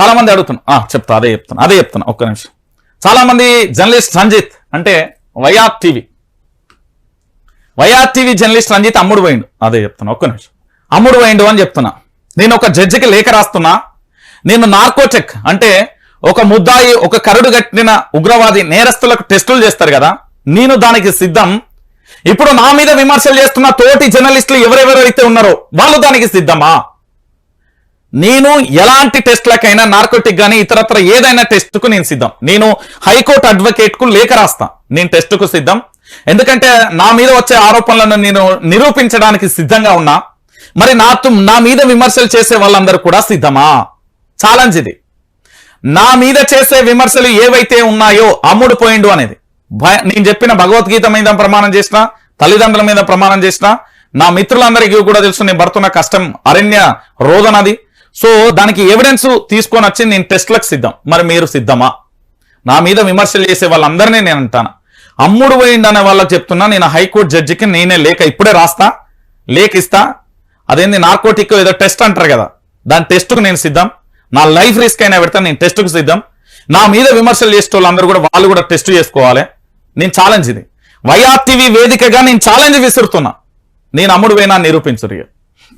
చాలా మంది అడుగుతున్నా చెప్తా అదే చెప్తాను అదే చెప్తున్నా. ఒక్క నిమిషం. చాలా మంది జర్నలిస్ట్ రంజిత్ అంటే YR TV. YR TV journalist Ranjith అమ్ముడు పోయిండు. అదే చెప్తున్నా ఒక్క నిమిషం. అమ్ముడు పోయిండు అని చెప్తున్నా. నేను ఒక జడ్జికి లేఖ రాస్తున్నా. నేను నార్కోచెక్ అంటే ఒక ముద్దాయి ఒక కరుడు కట్టిన ఉగ్రవాది నేరస్తులకు టెస్టులు చేస్తారు కదా. నేను దానికి సిద్ధం. ఇప్పుడు నా మీద విమర్శలు చేస్తున్న తోటి జర్నలిస్టులు ఎవరెవరైతే ఉన్నారో వాళ్ళు దానికి సిద్ధమా? నేను ఎలాంటి టెస్ట్లకైనా నార్కోటిక్ కానీ ఇతరత్ర ఏదైనా టెస్ట్కు నేను సిద్ధం. నేను హైకోర్టు అడ్వకేట్కు లేఖ రాస్తా. నేను టెస్ట్కు సిద్ధం. ఎందుకంటే నా మీద వచ్చే ఆరోపణలను నేను నిరూపించడానికి సిద్ధంగా ఉన్నా. మరి నాతో నా మీద విమర్శలు చేసే వాళ్ళందరూ కూడా సిద్ధమా? ఛాలెంజ్ ఇది. నా మీద చేసే విమర్శలు ఏవైతే ఉన్నాయో అమ్ముడు పోయిండు అనేది. భయ- నేను చెప్పిన భగవద్గీత మీద ప్రమాణం చేసిన తల్లిదండ్రుల మీద ప్రమాణం చేసిన నా మిత్రులందరికీ కూడా తెలుసు నేను పడుతున్న కష్టం అరణ్య రోదనది. సో దానికి ఎవిడెన్స్ తీసుకొని వచ్చి నేను టెస్ట్లకు సిద్ధం. మరి మీరు సిద్ధమా? నా మీద విమర్శలు చేసే వాళ్ళందరినీ నేను అంటాను? అమ్ముడు పోయిండు అనే వాళ్ళకి చెప్తున్నా నేను హైకోర్టు జడ్జికి నేనే లేఖ ఇప్పుడే రాస్తా లేఖ ఇస్తా. అదేంది నార్కోటిక్ ఏదో టెస్ట్ అంటారు కదా దాని టెస్ట్కు నేను సిద్ధం. నా లైఫ్ రిస్క్ అయినా పెడతా నేను టెస్ట్కు సిద్ధం. నా మీద విమర్శలు చేసే వాళ్ళందరూ కూడా వాళ్ళు కూడా టెస్ట్ చేసుకోవాలి. నేను ఛాలెంజ్ ఇది. వైఆర్టీవీ వేదికగా నేను ఛాలెంజ్ విసురుతున్నా. నేను అమ్ముడు పోయినా నిరూపించరు